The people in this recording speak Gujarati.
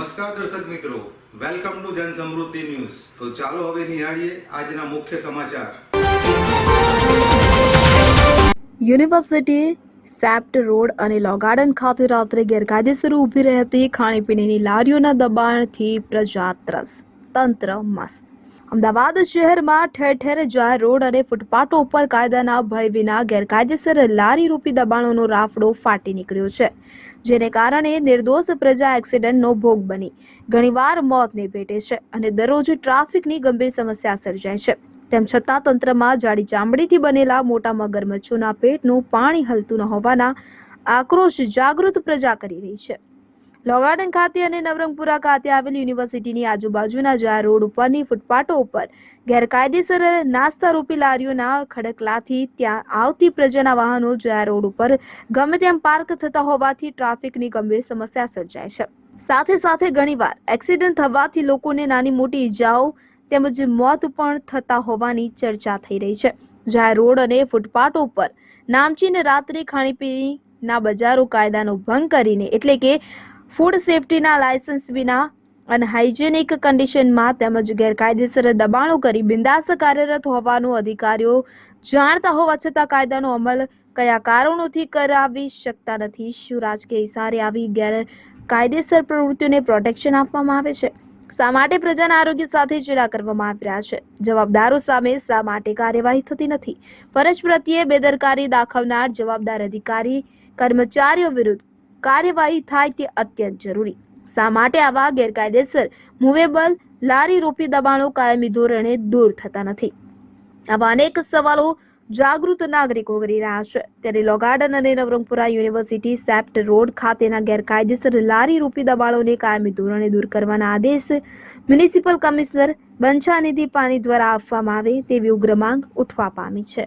નમસ્કાર દર્શક મિત્રો. વેલકમ ટુ જન સમૃદ્ધિ ન્યૂઝ તો ચાલો હવે નિહાળીએ આજના મુખ્ય સમાચાર. યુનિવર્સિટી સેપ્ટ રોડ અને લો ગાર્ડન ખાતે રાત્રે ગેરકાયદેસર ઊભી રહેતી ખાણીપીણીની લારીઓના દબાણથી પ્રજા ત્રસ્ત તંત્ર મસ્ત. અમદાવાદ શહેરમાં ઠેર ઠેર જાહેર રોડ અને ફૂટપાથો ઉપર કાયદાના ભય વિના ગેરકાયદેસર લારી રૂપી દબાણોનો રાફડો ફાટી નીકળ્યો છે. જેને કારણે નિર્દોષ પ્રજા એક્સિડન્ટનો ભોગ બની. ઘણીવાર મોતને ભેટે છે અને દરરોજ ટ્રાફિકની ગંભીર સમસ્યા સર્જાય છે. તેમ છતાં તંત્રમાં જાડી ચામડીથી બનેલા મોટા મગરમચ્છોના પેટનું પાણી હલતું ન હોવાના આક્રોશ જાગૃત પ્રજા કરી રહી છે. લોગાર્ડન ખાતે અને નવરંગપુરા ખાતે આવેલ યુનિવર્સિટીની આજુબાજુના જાહેર રોડ ઉપરની ફૂટપાથો ઉપર ગેરકાયદેસર નાસ્તા રૂપી લારીઓના ખડકલાથી ત્યાં આવતી પ્રજાના વાહનો જાહેર રોડ ઉપર ગમે તેમ પાર્ક થતા હોવાથી ટ્રાફિકની ગંભીર સમસ્યા સર્જાય છે. સાથે સાથે ઘણીવાર એક્સિડન્ટ થવાથી લોકોને નાની મોટી ઈજાઓ તેમજ મોત પણ થતા હોવાની ચર્ચા થઈ રહી છે. જાહેર રોડ અને ફૂટપાથો ઉપર નામચીન રાત્રે ખાણીપીણીના બજારો કાયદાનો ભંગ કરીને એટલે કે ફૂડ સેફટીના લાયસન્સ વિના અનહાઇજેનિક કન્ડિશનમાં તેમજ ગેરકાયદેસર દબાણો કરી બિંદાસ કાર્યરત હોવાનું અધિકારીઓ જાણતા હોવા છતાં કાયદાનો અમલ કયા કારણોથી કરાવી શકતા નથી. શું રાજકીય ઇશારે આવી ગેરકાયદેસર પ્રવૃત્તિઓને પ્રોટેક્શન આપવામાં આવે છે. શા માટે પ્રજાના આરોગ્ય સાથે ચેડા કરવામાં આવી રહ્યા છે? જવાબદારો સામે શા માટે કાર્યવાહી થતી નથી? ફરજ પ્રત્યે બેદરકારી દાખવનાર જવાબદાર અધિકારી કર્મચારીઓ વિરુદ્ધ કાર્યવાહી થાય તે અત્યંત જરૂરી. શા માટે આવા ગેરકાયદેસર મુવેબલ લારી રૂપી દબાણો કાયમી ધોરણે દૂર થતા નથી? આવા અનેક સવાલો જાગૃત નાગરિકો કરી રહ્યા છે. ત્યારે લો ગાર્ડન અને નવરંગપુરા યુનિવર્સિટી સેપ્ટ રોડ ખાતેના ગેરકાયદેસર લારી રૂપી દબાણોને કાયમી ધોરણે દૂર કરવાના આદેશ મ્યુનિસિપલ કમિશનર બંછાનિધિ પાણી દ્વારા આપવામાં આવે તેવી ઉગ્ર માંગ ઉઠવા પામી છે.